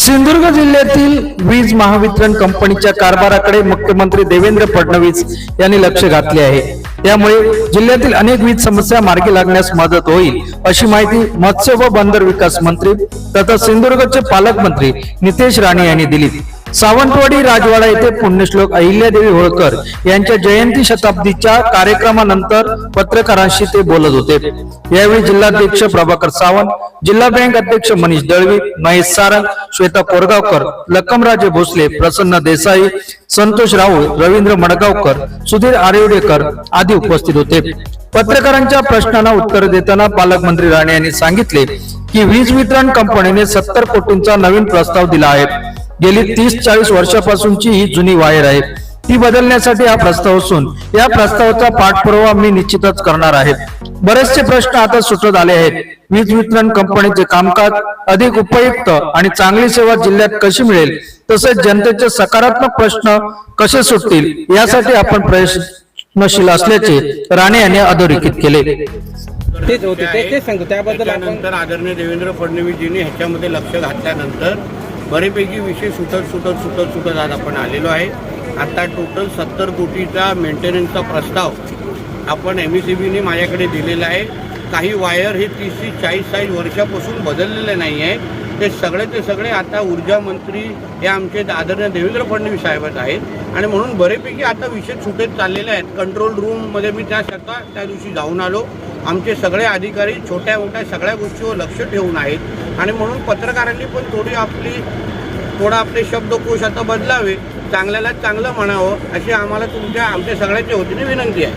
सिंधुदुर्ग जिल्ह्यातील वीज महावितरण कंपनीच्या कारभाराकडे मुख्यमंत्री देवेंद्र फडणवीस यांनी लक्ष घातले आहे. त्यामुळे जिल्ह्यातील अनेक वीज समस्या मार्गी लागण्यास मदत होईल अशी माहिती मत्स्य व बंदर विकास मंत्री तथा सिंधुदुर्गचे पालकमंत्री नितेश राणे यांनी दिली सावंतवाडी राजवाडा येथे पुण्यश्लोक अहिल्यादेवी होळकर यांच्या जयंती शताब्दीच्या कार्यक्रमानंतर पत्रकारांशी ते बोलत होते. यावेळी जिल्हाध्यक्ष प्रभाकर सावंत जिल्हा बँक अध्यक्ष मनीष दळवी महेश सारंग श्वेता कोरगावकर लक्कमराजे भोसले प्रसन्न देसाई संतोष राऊळ रवींद्र मडगावकर सुधीर आरेवडेकर आदी उपस्थित होते. पत्रकारांच्या प्रश्नांना उत्तर देताना पालकमंत्री राणे यांनी सांगितले की वीज वितरण कंपनीने सत्तर कोटींचा नवीन प्रस्ताव दिला आहे. गेली तीस चाळीस वर्षापासूनची ही जुनी वायर आहे. ती बदलण्यासाठी हा प्रस्ताव असून या प्रस्तावाचा पाठपुरावा मी निश्चितच करणार आहे. बरेचसे प्रश्न आता सुटत आले आहेत. वीज वितरण कंपनीचे कामकाज अधिक उपयुक्त आणि चांगली सेवा जिल्ह्यात कशी मिळेल तसेच जनतेचे सकारात्मक प्रश्न कसे सुटतील यासाठी आपण प्रयत्नशील असल्याचे राणे यांनी अधोरेखित केले. तेच होते ते तेच सांगतो त्याबद्दल आदरणीय देवेंद्र फडणवीसजींनी ह्याच्यामध्ये लक्ष घातल्यानंतर बरेपैकी विषय सुटत सुटत सुटत सुटत आज आपण आलेलो आहे. आता टोटल सत्तर कोटीचा मेंटेनन्सचा प्रस्ताव आपण एम ई सी बीने माझ्याकडे दिलेला आहे. काही वायर हे तीस ते चाळीस चाळीस वर्षापासून बदललेले नाही आहे ते सगळे ते सगळे आता ऊर्जा मंत्री हे आमचे आदरणीय देवेंद्र फडणवीस साहेबच आहेत. आणि म्हणून बरेपैकी आता विषय सुटत चाललेले आहेत. कंट्रोल रूममध्ये मी त्या स्वतः त्या दिवशी जाऊन आलो. आमचे सगळे अधिकारी छोट्या मोठ्या सगळ्या गोष्टीवर लक्ष ठेवून आहेत. आणि म्हणून पत्रकारांनी पण थोडी आपली थोडा आपले शब्दकोश आता बदलावे. चांगल्याला चांगलं म्हणावं अशी आम्हाला तुमच्या आमच्या सगळ्यांच्या वतीने विनंती आहे.